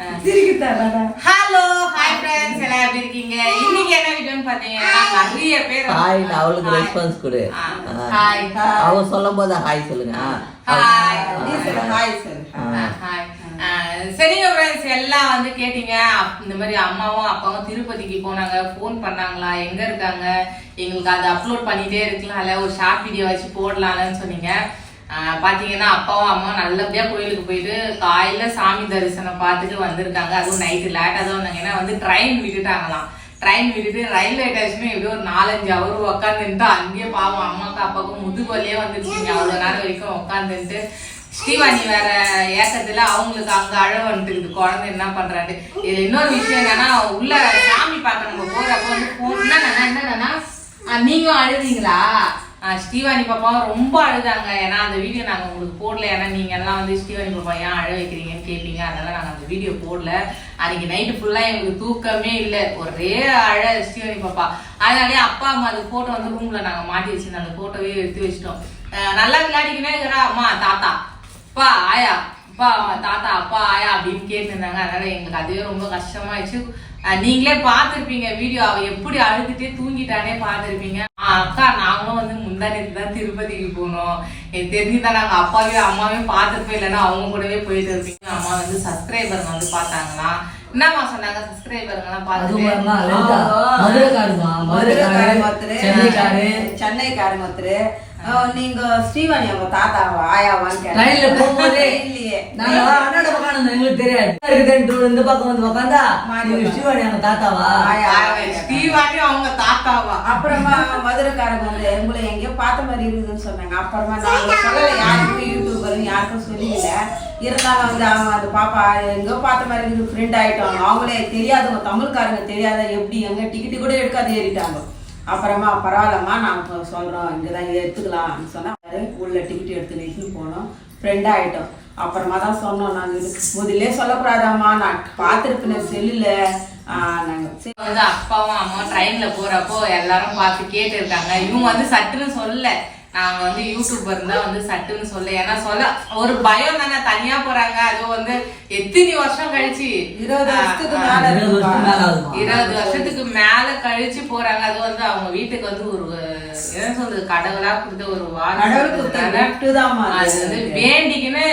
Hello hi friends எல்லாம் எப்படி இருக்கீங்க? இன்னைக்கு என்ன வீடியோன்னு பாத்தீங்கன்னா நிறைய பேர் ஹாய் அவளுக்கு ரெஸ்பான்ஸ் கொடு. ஹாய் அவ சொல்லும் போது ஹாய் சொல்லுங்க. ஹாய். ஹாய் ஆ, சரிங்க ஃப்ரெண்ட்ஸ் எல்லாம் வந்து கேட்டீங்க. அப்- இந்த மாதிரி அம்மாவும் அப்பாவும் திருப்பதிக்கு போனாங்க. ஃபோன் பண்ணாங்களா? எங்க இருக்காங்க? எங்களுக்கு அதை அப்லோட் பண்ணிட்டே இருக்கலாம்ல. ஒரு ஷார்ட் வீடியோ வச்சு போடலாம்னு சொன்னீங்க. பார்த்தீங்கன்னா அப்பாவும் அம்மாவும் நல்லபடியாக கோயிலுக்கு போயிட்டு காலையில சாமி தரிசனம் பார்த்துட்டு வந்திருக்காங்க. அதுவும் நைட்டு லேட்டாக தான் வந்தாங்க. ஏன்னா வந்து ட்ரெயின் விட்டுட்டாங்களாம். ட்ரெயின் விட்டுட்டு ரயில்வே ஸ்டேஷனும் எப்படியும் ஒரு நாலஞ்சு அவர் உட்காந்துட்டு அங்கேயே பாவம் அம்மாக்கு அப்பாவுக்கும் முதுகுவலியே வந்துருச்சுங்க. அவ்வளோ நேரம் வரைக்கும் உட்காந்துட்டு ஸ்ரீவாணி வேற ஏக்கத்துல அவங்களுக்கு அங்க அழ வந்துருக்குது குழந்தை என்ன பண்றாரு இதுல இன்னொரு விஷயம் என்னன்னா உள்ள சாமி பார்க்க நம்ம போறப்ப வந்து போனா என்ன என்னன்னா நீங்களும் அழுதீங்களா ஸ்ரீவாணி பாப்பாவை ரொம்ப அழுதாங்க. ஏன்னா அந்த வீடியோ நாங்கள் உங்களுக்கு போடல. ஏன்னா நீங்கள் எல்லாம் வந்து ஸ்ரீவாணி பாப்பா ஏன் அழ வைக்கிறீங்கன்னு கேட்பீங்க அதனால் நாங்கள் அந்த வீடியோ போடல. அன்றைக்கி நைட்டு ஃபுல்லாக எங்களுக்கு தூக்கமே இல்லை. ஒரே அழ ஸ்ரீவாணி பாப்பா. அதனாலே அப்பா அம்மா அது ஃபோட்டோ வந்து ரூமில் நாங்கள் மாட்டி வச்சிருந்தோம். அந்த ஃபோட்டோவே எடுத்து வச்சிட்டோம். நல்லா விளையாடிக்கினே இருக்கிறா. அம்மா தாத்தா. அப்பா ஆயா. அப்பா தாத்தா அப்பா ஆயா அப்படின்னு கேட்டுருந்தாங்க. அதனால் எங்களுக்கு அதுவே ரொம்ப கஷ்டமாயிடுச்சு. நீங்களே பார்த்துருப்பீங்க வீடியோ அவ எப்படி அழுதுட்டே தூங்கிட்டானே பார்த்துருப்பீங்க. அக்கா நாங்களும் வந்து முந்தானத்து தான் திருப்பதிக்கு போனோம். எனக்கு தெரிஞ்சுதான் நாங்க அப்பாவையும் அம்மாவையும் பார்த்துருப்போம். இல்லைன்னா அவங்க கூடவே போயிட்டு இருப்பீங்க. அம்மா வந்து சப்ஸ்கிரைபருங்க வந்து பார்த்தாங்களாம் என்னம்மா சொன்னாங்க? சப்ஸ்கிரைபருங்கெல்லாம் லலிதா. மதுரைக்காருமா மதுரைக்காரு சென்னைக்காரு ஒருத்தர் அஹ் நீங்க ஸ்ரீவாணி அவங்க தாத்தாவா ஆயாவான்னு போகும்போதே இல்லையே. அண்ணாட எங்களுக்கு தெரியாது. இருக்குதுன்ட்டு இந்த பக்கம் வந்து உக்காந்தா நீங்க ஸ்ரீவாணி அவங்க தாத்தாவா? ஆயா ஸ்ரீவாணியும் அவங்க தாத்தாவா? அப்புறமா மதுரைக்காரங்க வந்து உங்களை எங்கேயோ பார்த்த மாதிரி இருக்குதுன்னு சொன்னாங்க. அப்புறமா சொல்லல. யாருக்கும் யூடியூபர் யாருக்கும் சொல்லல. இருந்தாலும் வந்து அவங்க அந்த பாப்பா எங்கேயோ பார்த்த மாதிரி ஃப்ரெண்ட் ஆயிட்டாங்க. அவங்களே தெரியாதவங்க தமிழ்காரங்க தெரியாத எப்படி எங்க டிக்கெட் கூட எடுக்காது ஏறிட்டாங்க. அப்புறமா பரவாயில்லம்மா நாங்க சொல்கிறோம் சொல்றோம் இங்கதான் எடுத்துக்கலாம்னு சொன்னால் உள்ள டிக்கெட் எடுத்து நிறுத்தி போனோம். ஃப்ரெண்ட் ஆயிட்டோம். அப்புறமா தான் சொன்னோம் நாங்க இது முதல்ல சொல்லக்கூடாதாம்மா நான் பார்த்துருப்பேன் செல்லில். நாங்க சரி வந்து அப்பாவும் அம்மாவும் ட்ரெயினில் போறப்போ எல்லாரும் பார்த்து கேட்டு இருக்காங்க இவங்க வந்து சட்டுன்னு சொல்லலை. நாங்க வந்து யூடியூபர் தான் வந்து சட்டுன்னு சொல்ல. ஏன்னா சொல்ல ஒரு பயம் தானே தனியா போறாங்க. அதுவும் வந்து எத்தனை வருஷம் கழிச்சு? இருபது வருஷத்துக்கு மேல இருபது. வருஷத்துக்கு மேல கழிச்சு போறாங்க. அது வந்து அவங்க வீட்டுக்கு வந்து ஒரு என்ன சொல்றது கடவுளா கொடுத்த ஒரு அது. அது வந்து வேண்டிக்கின்னு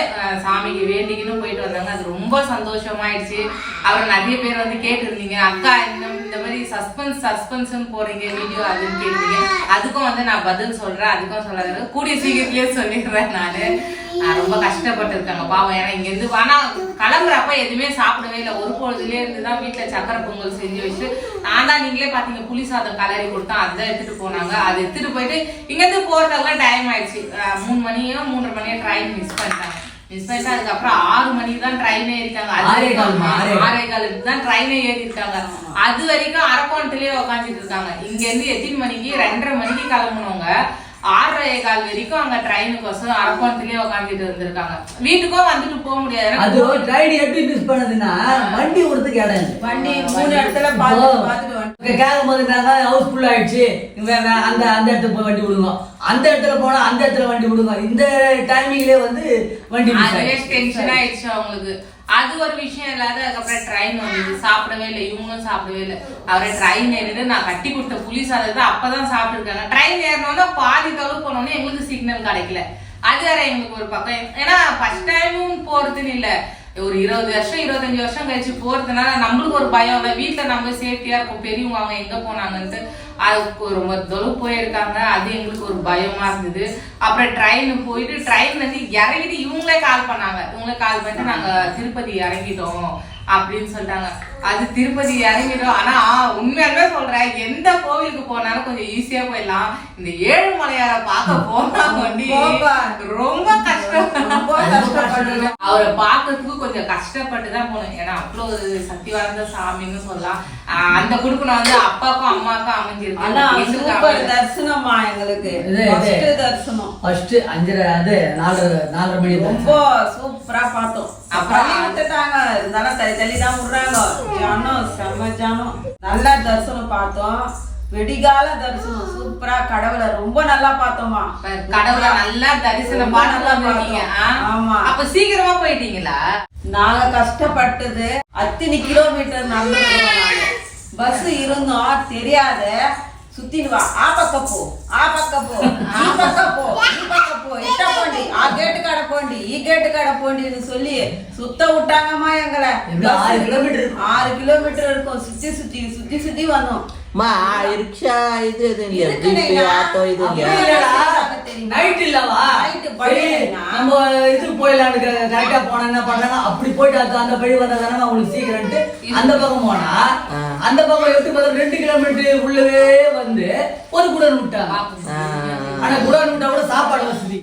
சாமிக்கு வேண்டிக்கின்னு போயிட்டு வந்தாங்க. அது ரொம்ப சந்தோஷமாயிடுச்சு. அவர் நிறைய பேர் வந்து கேட்டிருந்தீங்க. அக்கா இந்த இந்த மாதிரி சஸ்பென்ஸ் சஸ்பென்ஸ்னு போறீங்க வீடியோ அதுன்னு கேட்டீங்க அதுக்கும் வந்து நான் பதில் சொல்றேன் அதுக்கும் சொல்லாத கூடிய சீக்கிரத்திலேயே சொல்லிடுறேன் நானு. நான் ரொம்ப கஷ்டப்பட்டு இருக்காங்க பாவம். ஏன்னா இங்க இருந்து ஆனா கிளம்புறப்ப எதுவுமே சாப்பிடவே இல்லை. ஒரு பொழுதுலயே இருந்துதான் வீட்டுல சக்கரை பொங்கல் செஞ்சு வச்சு நான் தான் நீங்களே பாத்தீங்க புளி சாதம் கலரி கொடுத்தா அதுதான் எடுத்துட்டு போனாங்க. அது எடுத்துட்டு போயிட்டு இங்க இருந்து போறதுக்குலாம் டைம் ஆயிடுச்சு மூணு மணியோ மூன்றரை மணியோ ட்ரெயின் மிஸ் பண்ணிட்டாங்க. மிஸ் பண்ணிட்டு அதுக்கப்புறம் ஆறு மணிக்கு தான் ட்ரெயினே அது ஆறே கால். ஆறே காலுக்கு தான் ட்ரெயினே ஏறி இருக்காங்க அது வரைக்கும் அரக்கோணத்திலேயே உட்காந்துட்டு இருக்காங்க. இங்க இருந்து எத்தனை மணிக்கு? ரெண்டரை மணிக்கு கிளம்புனவங்க. ஆறரை கால் வரைக்கும் அங்க ட்ரெயினுக்கோசம் அரக்கோணத்திலேயே உட்காந்துட்டு இருந்திருக்காங்க. வீட்டுக்கும் வந்துட்டு போக முடியாது. அது ட்ரைன் எப்படி மிஸ் பண்ணதுன்னா வண்டி விடுறதுக்கு இடம் வண்டி மூணு இடத்துல கேட்கும் போது ஹவுஸ் ஃபுல் ஆயிடுச்சு. அந்த அந்த இடத்துக்கு போய் வண்டி விடுங்க. அந்த இடத்துல போனா அந்த இடத்துல வண்டி விடுங்க. இந்த டைமிங்லயே வந்து வண்டி டென்ஷன் ஆயிடுச்சு அவங்களுக்கு. அது ஒரு விஷயம் இல்லாத அதுக்கப்புறம் ட்ரெயின் வந்தது. சாப்பிடவே இல்லை. இவங்களும் சாப்பிடவே இல்லை. அவரை ட்ரெயின் ஏறிட்டு நான் கட்டி கொடுத்த புளி சாதத்தை அப்பதான் சாப்பிட்டுருக்காங்க. ட்ரெயின் ஏறினோன்னா பாதி தவிர போனோன்னே எங்களுக்கு சிக்னல் கிடைக்கல. அது வேற எங்களுக்கு ஒரு பக்கம். ஏன்னா ஃபர்ஸ்ட் டைமும் போறதுன்னு இல்லை. ஒரு இருபது வருஷம் இருபத்தஞ்சு வருஷம் கழிச்சு போறதுனால நம்மளுக்கு ஒரு பயம். இல்லை வீட்டுல நம்ம சேஃப்டியா இருக்கும். பெரியவங்க அவங்க எங்க போனாங்கன்ட்டு அது ரொம்ப தொழு போயிருக்காங்க. அது எங்களுக்கு ஒரு பயமா இருந்தது. அப்புறம் ட்ரெயின் போயிட்டு ட்ரெயின் வந்து இறங்கிட்டு இவங்களே கால் பண்ணாங்க. இவங்களே கால் பண்ணிட்டு நாங்க திருப்பதி இறங்கிட்டோம். அப்படின்னு சொல்லிட்டாங்க. அது திருப்பதி இறங்கிட்டோம் ஆனா உண்மையாலுமே சொல்றேன். எந்த கோவிலுக்கு போனாலும் கொஞ்சம் ஈஸியா போயிடலாம். இந்த ஏழுமலையார பார்க்க போனா வண்டி. ரொம்ப கஷ்டம். அவரை பார்க்கறதுக்கு கொஞ்சம் கஷ்டப்பட்டு தான் போகணும் ஏன்னா அவ்வளோ ஒரு சக்தி வாய்ந்த சாமின்னு சொல்லலாம். ஆஹ் அந்த குடுப்பனை வந்து அப்பாக்கும் அம்மாக்கும் ஆனா அமைஞ்சிருக்கு. தரிசனமா எங்களுக்கு. தரிசனம். ஃபர்ஸ்ட் அஞ்சரை அது நாலரை நாலரை மணி ரொம்ப சூப்பரா பார்த்தோம். விட்டுட்டாங்க. இருந்தாலும் தள்ளி தள்ளி தான் விடுறாங்க. ஜனம் செம்ம ஜனம் நல்லா தரிசனம் பார்த்தோம். வெடிகால தரிசனம். சூப்பரா. கடவுளை ரொம்ப நல்லா பார்த்தோமா. கடவுளை நல்லா தரிசனம் நல்லா? பார்த்தோம். ஆமா. அப்ப சீக்கிரமா போயிட்டீங்களா? நாங்க கஷ்டப்பட்டது. அத்தனை கிலோமீட்டர் நடந்து பஸ் இருந்தோம் தெரியாத. சுத்தின்னு வா ஆ பக்கம் போ ஆ பக்கம் போ ஆ பக்கம் போ ಈ பக்கம் போ இட்ட போண்டி ஆ கேட்டு கடை போண்டி ಈ கேட்டு கடை போண்டின்னு சொல்லி சுத்த விட்டாங்கம்மா எங்களை ஆறு கிலோமீட்டர்? ஆறு கிலோமீட்டர் இருக்கும் சுத்தி சுத்தி சுத்தி சுத்தி வந்தோம் மா ரிக்ஷா இது இது ஆட்டோ இது night இல்லவா? நம்ம இதுக்கு போயிடலான்னு கரெக்டா போனா என்ன பண்றாங்க? அப்படி போயிட்டு அது அந்த வழி வந்தா தானே உங்களுக்கு சீக்கிரம்ட்டு அந்த பக்கம் போனா. அந்த பக்கம் எப்படி பார்த்தா ரெண்டு கிலோமீட்டர் உள்ளவே வந்து ஒரு குடன் விட்டாங்க. ஆனா குடன் விட்டா கூட சாப்பாடு வசதி.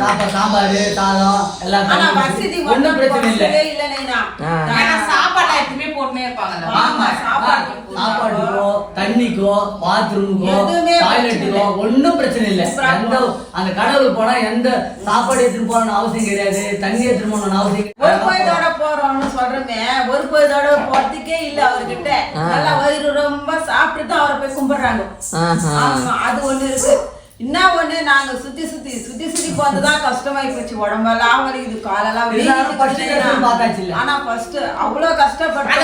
சாப்பாடு சாம்பார் சாதம் எல்லாம் வசதி. ஒண்ணும் பிரச்சனை இல்லை. இல்லை சாப்பாடு எப்பவுமே போட்டுனே இருப்பாங்கல்ல. ஆமா, சாப்பாடு. தண்ணிக்கோ பாத்ரூமுக்கோ டாய்லெட்டுக்கோ ஒண்ணும் பிரச்சனை இல்லை. எந்த அந்த கடவுளுக்கு போனா எந்த சாப்பாடு எடுத்துட்டு போகணும்னு அவசியம் கிடையாது. தண்ணி எடுத்துட்டு போகணும்னு அவசியம் ஒரு கிடையாது. பொழுதோட போறோம்னு சொல்றோமே ஒரு பொழுதோட போறதுக்கே இல்ல அவர்கிட்ட. நல்லா வயிறு ரொம்ப சாப்பிட்டு தான் அவரை போய் கும்பிடுறாங்க. அது ஒண்ணு இருக்கு. என்ன ஒண்ணு? நாங்க சுத்தி சுத்தி சுத்தி சுத்தி போனதுதான் கஷ்டமாயி போச்சு உடம்பெல்லாம் வலிக்குது காலெல்லாம்? ஆனா ஃபர்ஸ்ட் அவ்வளவு அந்த கஷ்டப்பட்டோம்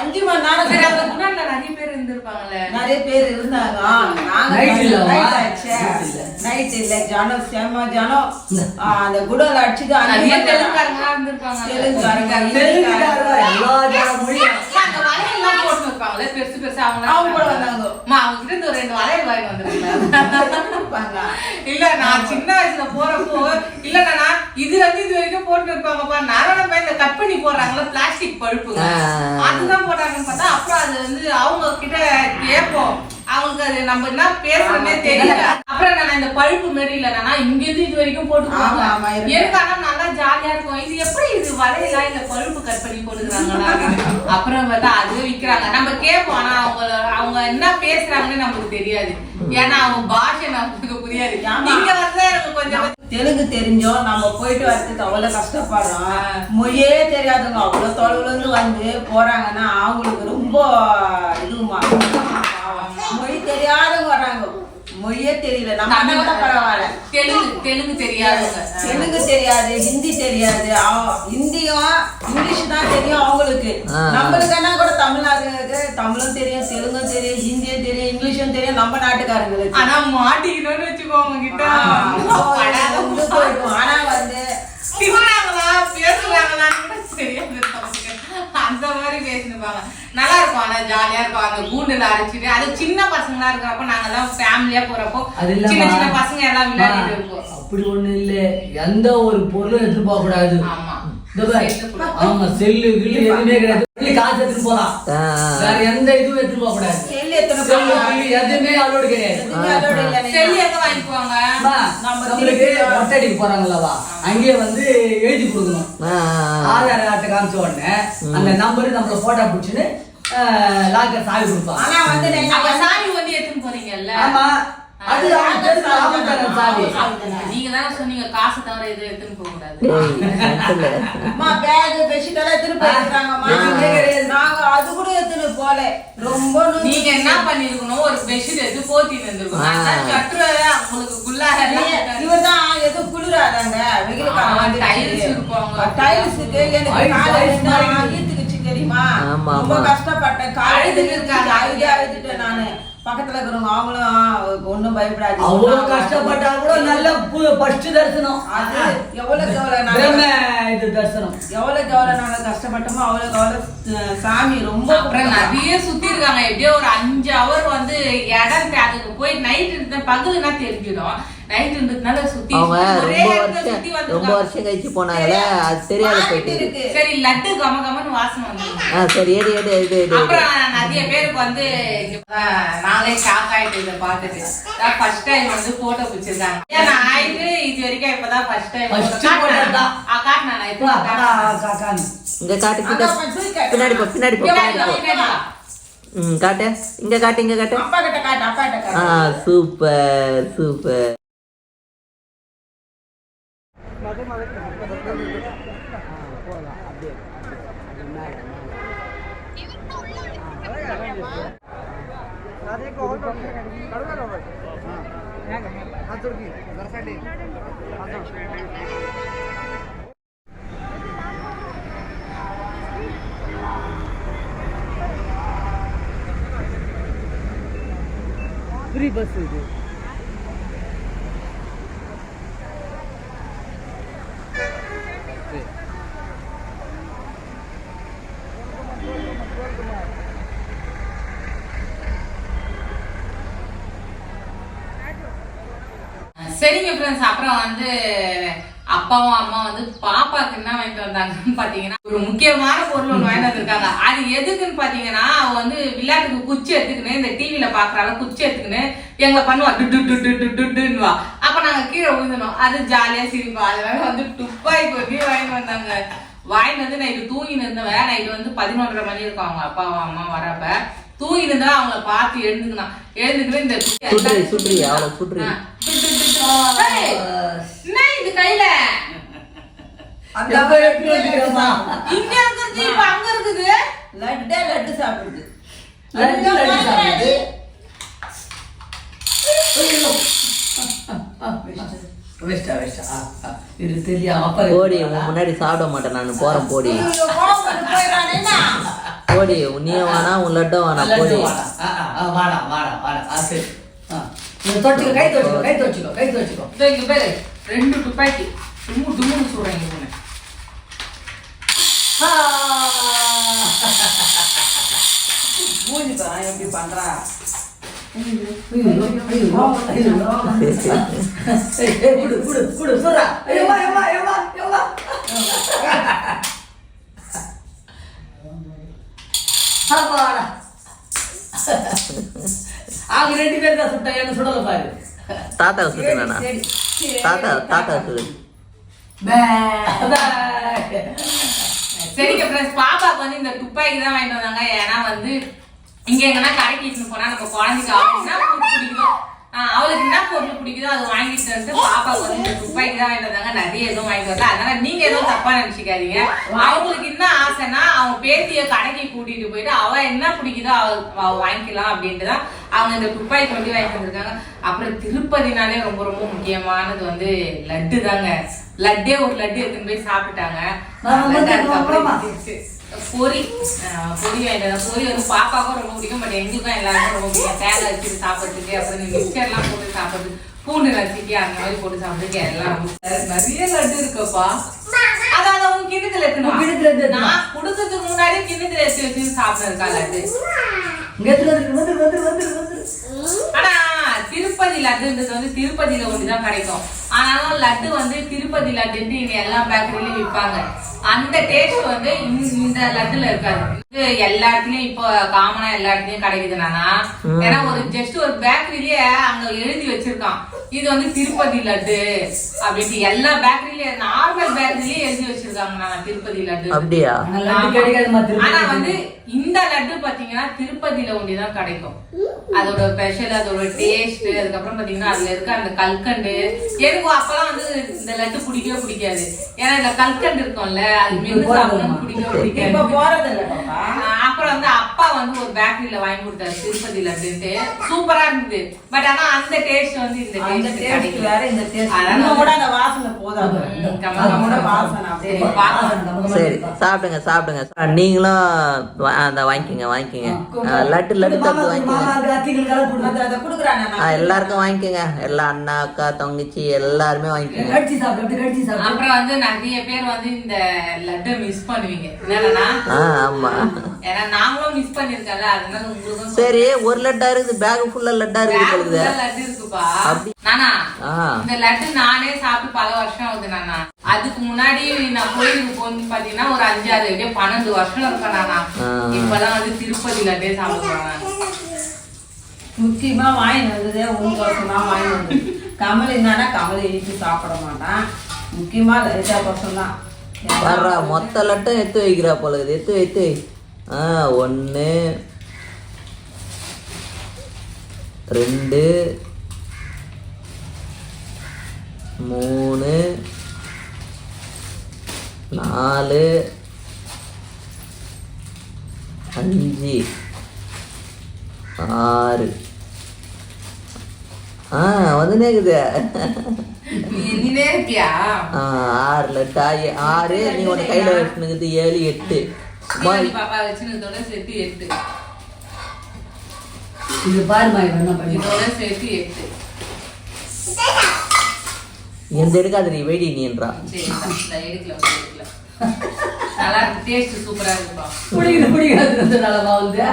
அஞ்சு மணி நேரம் நிறைய பேர் இருந்திருப்பாங்கல்ல. நிறைய பேர் இருந்தாங்க. Night இல்ல. ஜனம் செம ஜனம். அந்த குடோல அடிச்சுட்டு நிறைய இருந்திருப்பாங்க வைப்பாங்கல்ல பெருசு பெருசா அவங்க அவங்க கூட வந்தாங்க. அவங்க கிட்ட ஒரு ரெண்டு வளையல் வாங்கி வந்துருக்கேன். இருப்பாங்க. இல்ல நான் சின்ன வயசுல போறப்போ இல்ல நான் இதுல இருந்து இது வரைக்கும் போட்டு இருப்பாங்கப்பா நரவண இந்த கட் பண்ணி போடுறாங்களா பிளாஸ்டிக் பழுப்புங்க. அதுதான் போடுறாங்கன்னு பார்த்தா அப்புறம் அது வந்து அவங்க கிட்ட கேட்போம். அவங்களுக்கு அது நம்ம என்ன பேசுறதே தெரியல. அப்புறம் நான் இந்த பழுப்பு மாரி இல்ல நான் இங்க இருந்து இது வரைக்கும் போட்டு. எனக்கு ஆனா நல்லா ஜாலியா இருக்கும். இது எப்படி இது வளையலா இல்ல பழுப்பு கட் பண்ணி போட்டுக்கிறாங்களா அப்புறம் பார்த்தா அது விக்கிறாங்க. நம்ம கேட்போம் ஆனா அவங்க அவங்க என்ன பேசுறாங்கன்னு நமக்கு தெரியாது. ஏன்னா அவங்க பாஷை நமக்கு புரியாது. இங்க வந்து எனக்கு கொஞ்சம் தெலுங்கு தெரிஞ்சோம் நம்ம போயிட்டு வரதுக்கு அவ்வளவு கஷ்டப்படுறோம். மொழியே தெரியாதவங்க அவ்வளவு தொலைவுல இருந்து வந்து போறாங்கன்னா அவங்களுக்கு ரொம்ப இதுமா மொழி தெரியாதவங்க வர்றாங்க. மொழியே தெரியல. நம்ம கூட பரவாயில்ல. தெலுங்கு தெலுங்கு தெரியாதுங்க தெலுங்கு தெரியாது ஹிந்தி தெரியாது. ஹிந்தியும் இங்கிலீஷ் தான் தெரியும் அவங்களுக்கு. நம்மளுக்குன்னா கூட தமிழ்நாட்டுக்கு தமிழும் தெரியும் தெலுங்கும் தெரியும் ஹிந்தியும் தெரியும் இங்கிலீஷும் தெரியும் நம்ம நாட்டுக்காரங்களுக்கு. ஆனா மாட்டிக்கணும்னு வச்சுக்கோ அவங்க கிட்ட ஆனா வந்து திட்டுறாங்களா பேசுறாங்களான்னு கூட தெரியாது. அந்த மாதிரி பேசினுப்பாங்க. நல்லா இருக்கும். ஆனா ஜாலியா இருக்கும். அந்த கூண்டுல அரைச்சிட்டு அது சின்ன பசங்களா இருக்கிறப்ப நாங்க எல்லாம் ஃபேமிலியா போறப்போ சின்ன. சின்ன பசங்க எல்லாம் விளையாடிட்டு இருப்போம். அப்படி ஒண்ணு இல்ல. எந்த ஒரு பொருளும் போக கூடாது ஆமா. ஆமா செல்லு கில்லு எதுவுமே கிடையாது. Only காசு எடுத்துட்டு போலாம். வேற எந்த இதுவும் எடுத்துட்டு போக கூடாது. செல்லு எத்தனை செல்லு போகலாம்? கில்லு எதுவுமே அலோடு கிடையாது. செல்லு எங்க வாங்கிக்குவாங்க நம்மளுக்கு மொட்டை அடிக்க போறாங்களவா அங்கேயே வந்து எழுதி கொடுக்கணும். ஆதார் கார்டு காமிச்ச உடனே அந்த நம்பர் நம்மள போட்டோ பிடிச்சின்னு லாக்கர் சாவி கொடுப்பாங்க. ஆனா வந்து சாவி வந்து எடுத்துன்னு போறீங்கல்ல ஆமா. அது ஆபத்தான சாவி நீங்க தானே சொன்னீங்க காசு தவிர எதுவும் எடுத்துன்னு போக கூடாது. அம்மா பேக் பெட்ஷீட் எல்லாம் எடுத்துட்டு போயிருக்காங்கம்மா. நாங்க அது கூட எடுத்துட்டு போல. ரொம்ப நீங்க என்ன பண்ணிருக்கணும்? ஒரு பெட்ஷீட் எடுத்து போத்தி இருந்திருக்கணும் சற்று உங்களுக்கு இவர்தான் ஏதோ குளிராதாங்க. வெயில் காலம் எனக்கு மாதிரி. நாள் ஈர்த்துக்குச்சு தெரியுமா? ரொம்ப. கஷ்டப்பட்டேன். காலை அழுதுட்டு இருக்காங்க. அழுதி அழுதுட்டேன் நானு. பக்கத்துல இருக்கிறவங்க அவங்களும் ஒண்ணும் பயப்படாது அவ்வளவு கஷ்டப்பட்டா கூட நல்ல ஃபர்ஸ்ட் தரிசனம். அது எவ்வளவு நாங்க இது தரிசனம். எவ்வளவுக்கு எவ்வளவு நாங்க கஷ்டப்பட்டோமோ அவ்வளவுக்கு அவ்வளவு அஹ், சாமி ரொம்ப நிறைய சுத்தி இருக்காங்க. எப்படியோ ஒரு அஞ்சு அவர் வந்து இடம் அதுக்கு போய் நைட் இருந்த பகலுனா தெரிஞ்சிடும். அவங்க ரொம்ப வருஷம் ரொம்ப வருஷம் கழிச்சு போனாங்கல்ல அது மாறிட்டு போயிட்டு சரி லட்டு கம கமன்னு வாசனை வந்து ஆ சரி எடு எடு அப்புறம் நிறைய பேருக்கு வந்து நாங்களே ஷாக் ஆயிட்டு இதை பார்த்துட்டு. ஃபர்ஸ்ட் டைம் வந்து போட்டோ பிடிச்சிருக்காங்க. ஆயிட்டு இது வரைக்கும் இப்பதான் ஃபர்ஸ்ட் டைம். காட்டினா இப்போ. இங்க காட்டு கிட்ட. பின்னாடி போ பின்னாடி போ ம் காட்டு. இங்க காட்டு இங்க காட்டு. அப்பா கிட்ட காட்டு அப்பா கிட்ட. ஆ காட்டு சூப்பர் சூப்பர். ஃப்ரீ பஸ் இது சரிங்க ஃப்ரெண்ட்ஸ் அப்புறம் வந்து அப்பாவும் அம்மா வந்து பாப்பாக்கு என்ன வாங்கிட்டு வந்தாங்கன்னு பாத்தீங்கன்னா ஒரு முக்கியமான பொருள் ஒன்று வாங்கிட்டு வந்திருக்காங்க. அது எதுக்குன்னு பாத்தீங்கன்னா அவ வந்து விளையாட்டுக்கு குச்சி எடுத்துக்கின்னு இந்த டிவில பாக்குறால குச்சி எடுத்துக்கின்னு எங்களை பண்ணுவா. டு டு டு டு டு டுன்னுவா. அப்ப நாங்க கீழே விழுந்தணும் அது ஜாலியா சிரிப்பா. அதனால வந்து துப்பாய் கொட்டி வாங்கிட்டு வந்தாங்க. வாங்கிட்டு வந்து நைட்டு தூங்கின்னு இருந்தவன். நைட்டு வந்து பதினொன்றரை மணி இருக்கும். அவங்க அப்பாவும் அம்மா வரப்ப தூங்கிட்டு இருந்தா அவங்கள பார்த்து எழுந்துக்கணும் எழுந்துக்கிட்டு இந்த என்ன இது கையில? அந்த? இங்க இருக்குது இப்ப அங்க இருக்குது. லட்டே லட்டு சாப்பிடுது. லட்டு லட்டு சாப்பிடுது. முன்னாடி சாப்பிட மாட்டேன் நான். போறேன் போடி? போடி நீ வேணா உன் லட்டும் வேணா லட்டு போடி. வாடா. வாடா வாடா சரி. தொட்டுக்கோ கை தொட்டுக்கோ கை தொட்டுக்கோ கை தொட்டுக்கோ இதோ இங்க பாரு ரெண்டு துப்பாக்கி டும்மு டும்முன்னு சொல்றேன் இவனை ஆ. மூஞ்சி பாரு, எப்படி வா. அப்பாடா. அவங்க ரெண்டு பேரும் தான் சுட்டா? என்ன சுடல பாரு. தாத்தா சுட்டு நானா? சரி, சரி, தாத்தா தாத்தா. சுடு. சரிங்க ஃப்ரெண்ட்ஸ் பாப்பாக்கு வந்து இந்த துப்பாக்கி தான் வாங்கிட்டு வந்தாங்க. ஏன்னா வந்து இங்க எங்கன்னா கடைக்கு இட்டுன்னு போனா நம்ம குழந்தைக்கு அவளுக்கு என்ன பொருள் பிடிக்குதோ ஆ, அவளுக்கு என்ன பொருள் பிடிக்குதோ அது வாங்கிட்டு வந்து பாப்பாக்கு வந்து துப்பாக்கி தான் வாங்கிட்டு வந்தாங்க. நிறைய எதுவும் வாங்கிட்டு வரல. அதனால நீங்க எதுவும் தப்பா நினைச்சுக்காதீங்க. அவங்களுக்கு என்ன ஆசைன்னா அவங்க பேத்திய கடைக்கு கூட்டிட்டு போயிட்டு அவ என்ன பிடிக்குதோ அவ வாங்கிக்கலாம் அப்படின்ட்டு தான் அவங்க இந்த துப்பாக்கி கொண்டு வாங்கிட்டு வந்திருக்காங்க. அப்புறம் திருப்பதினாலே ரொம்ப ரொம்ப முக்கியமானது வந்து லட்டு தாங்க. லட்டே ஒரு லட்டு எடுத்துன்னு போய் சாப்பிட்டாங்க. பொரி பொரி. பொரி வந்து பாப்பாவுக்கும் ரொம்ப பிடிக்கும் பட் எங்களுக்கும் எல்லாருக்கும் ரொம்ப பிடிக்கும். தேங்காய் வச்சு சாப்பிட்றதுக்கு அப்புறம் இந்த மிக்சர்லாம் போட்டு சாப்பிட்றதுக்கு பூண்டு நசுக்கி அந்த மாதிரி போட்டு சாப்பிட்றதுக்கு எல்லாம் நிறைய லட்டு இருக்குப்பா. அதாவது உங்க கிண்ணத்துல உன் கிண்ணத்துல நான் கொடுக்கறதுக்கு முன்னாடி கிண்ணத்துல எடுத்து வச்சு சாப்பிட்றதுக்கா லட்டு. ஆனா திருப்பதி லட்டுன்றது வந்து திருப்பதியில ஒண்ணுதான் கிடைக்கும். ஆனாலும் லட்டு வந்து திருப்பதி லட்டுன்ட்டு இங்க எல்லா பேக்கரிலயும் விற்பாங்க அந்த டேஸ்ட் வந்து இந்த- இந்த லட்டுல இருக்காது. எல்லா இடத்துலயும் இப்போ காமனா எல்லா இடத்துலயும் கிடைக்குது நானா. ஏன்னா ஒரு ஜஸ்ட் ஒரு பேக்கரிலயே அங்க எழுதி வச்சிருக்கான். இது வந்து திருப்பதி லட்டு அப்படின்ட்டு எல்லா பேக்கரிலயும் நார்மல் பேக்கரிலயே எழுதி வச்சிருக்காங்க நான் திருப்பதி லட்டு. அப்படியா? ஆனா வந்து. இந்த லட்டு பாத்தீங்கன்னா திருப்பதியில ஒண்டிதான் கிடைக்கும். அதோட ஸ்பெஷல் அதோட டேஸ்ட் அதுக்கப்புறம் பாத்தீங்கன்னா அதுல இருக்க அந்த கல்கண்டு. எனக்கு அப்பெல்லாம் வந்து இந்த லட்டு பிடிக்கவே பிடிக்காது. ஏன்னா இந்த கல்கண்டு இருக்கும்ல அது சாப்பிடணும் பிடிக்கவே இப்ப பிடிக்காது போறது இல்ல பாப்பா ஆஹ் அப்புறம் வந்து அப்பா வந்து ஒரு பேக்கரியில வாங்கி கொடுத்தாரு திருப்பதி லட்டுன்ட்டு சூப்பரா இருந்தது. பட் ஆனா அந்த டேஸ்ட் வந்து இந்த டேஸ்ட் வேற டேஸ்ட் அதனால கூட அந்த வாசனை போதாது. சரி, சாப்பிடுங்க சாப்பிடுங்க. நீங்களும் அந்த வாங்கிக்கோங்க வாங்கிக்கோங்க. லட்டு லட்டு தப்பு வாங்கிக்கோங்க. எல்லாருக்கும் வாங்கிக்கோங்க. எல்லா அண்ணா அக்கா தங்கச்சி எல்லாருமே வாங்கிக்கோங்க. அப்புறம் வந்து நிறைய பேர் வந்து இந்த லட்டை மிஸ் பண்ணுவீங்க. என்னன்னா ஆ ஆமா. ஏன்னா நாங்களும் மிஸ் பண்ணிருக்கல அதனால உங்களுக்கும் சரி ஒரு லட்டா இருக்குது பேக் ஃபுல்லா லட்டா இருக்குது ஆ லட்டு இருக்குப்பா. நானா இந்த லட்டு நானே சாப்பிட்டு பல வருஷம் ஆகுது நானா. அதுக்கு முன்னாடி நான் கோயிலுக்கு போந்து பாத்தீங்கன்னா ஒரு அஞ்சாறு எப்படியோ பன்னெண்டு வருஷம் இருப்பேன் நானா. இப்பதான் வந்து திருப்பதி லட்டே சாப்பிட போறேன் முக்கியமா வாங்கிட்டு வந்ததே உங்களுக்கோசம் தான் வாங்கி வந்தது. கமல் என்னன்னா கமல் இழுத்து சாப்பிட மாட்டான். முக்கியமா லலிதா கோசம் தான் வர்றா மொத்த லட்டும் எடுத்து வைக்கிறா போல எடுத்து வைத்து ஒன்று ரெண்டு. மூணு. நாலு. அஞ்சு. ஆறு. ஆ வந்துனே இருக்குது. நீ எண்ணினே இருப்பியா ஆ, ஆறுல டாய் ஆறு. நீ ஒன்று கையில் வச்சுனுக்குது ஏழு எட்டு. பாப்பா வச்சு இதோட சேர்த்து எட்டு. இது பாருமா இவன் இதோட சேர்த்து எட்டு. எந்த எடுக்காத நீ வெடி நீன்றா சரி இந்த எடுக்கல வந்து எடுக்கல. நல்லா டேஸ்ட் சூப்பரா இருக்குப்பா. பிடிக்கிறது பிடிக்கிறது நல்லவா வந்து.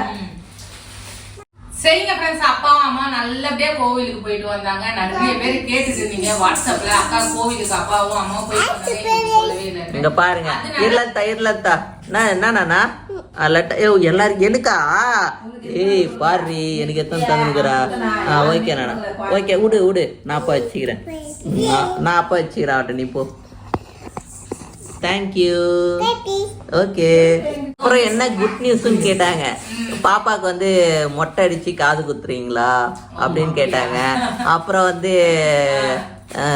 சரிங்க ஃப்ரெண்ட்ஸ் அப்பாவும் அம்மா நல்லபடியா கோவிலுக்கு போயிட்டு வந்தாங்க. நிறைய பேர் கேட்டுட்டு இருந்தீங்க. வாட்ஸ்அப்ல அக்கா கோவிலுக்கு அப்பாவும் அம்மா போயிட்டு இங்க பாருங்க. இருலத்தா நான் என்னண்ணா எல்லாரும் எனக்கா? ஏய் பாரு எனக்கு எத்தனை தந்துக்கிறா ஆ ஓகே நானா ஓகே விடு விடு. நான் அப்பா வச்சுக்கிறேன். நான் நான் அப்பா வச்சுக்கிறேன் அவட்ட நீ போ. தேங்க்யூ ஓகே அப்புறம் என்ன குட் நியூஸ்னு கேட்டாங்க. பாப்பாக்கு வந்து மொட்டை அடிச்சு காது குத்துறீங்களா? அப்படின்னு கேட்டாங்க. அப்புறம் வந்து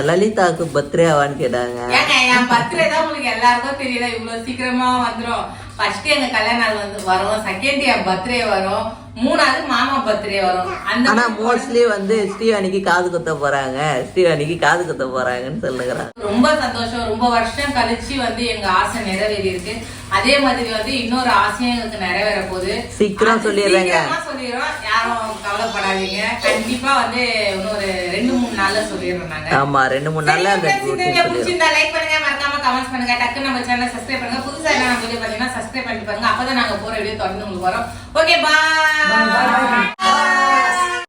லலிதாவுக்கு பர்த்டே ஆவான்னு கேட்டாங்க. ஏங்க என் பர்த்டே தான் உங்களுக்கு எல்லாருக்கும் தெரியல இவ்வளவு சீக்கிரமா வந்துரும். ஃபர்ஸ்ட் எங்க கல்யாண நாள் வந்து வரும். செகண்ட் என் பர்த்டே வரும். மூணாவது மாமா பர்த்டே வரும். ஆனா மோஸ்ட்லி வந்து ஸ்ரீவாணிக்கு காது குத்த போறாங்க. ஸ்ரீவாணிக்கு காது குத்த போறாங்கன்னு சொல்லுகிறாங்க. ரொம்ப சந்தோஷம். ரொம்ப வருஷம் கழிச்சு வந்து எங்க ஆசை நிறைவேறி இருக்கு அதே மாதிரி வந்து இன்னொரு ஆசையும் எங்களுக்கு நிறைவேற போகுது. சீக்கிரம் சொல்லிடுறேங்க. சொல்லிடுறோம். யாரும் கவலைப்படாதீங்க. கண்டிப்பா வந்து இன்னொரு ரெண்டு மூணு நாள்ல சொல்லிடுறோம் நாங்க. ஆமா ரெண்டு மூணு நாள்ல அந்த பிடிச்சிருந்தா லைக் பண்ணுங்க. மறக்காம கமெண்ட்ஸ் பண்ணுங்க. டக்கு நம்ம சேனலை சப்ஸ்கிரைப் பண்ணுங்க. புதுசா என்ன வீடியோ பாத்தீங்கன்னா சப்ஸ்கிரைப் பண்ணிட்டு பாருங்க. அப்பதான் நாங்க போற வீடியோ தொடர்ந்து உங்களுக்கு வரும். ஓகே. பாய்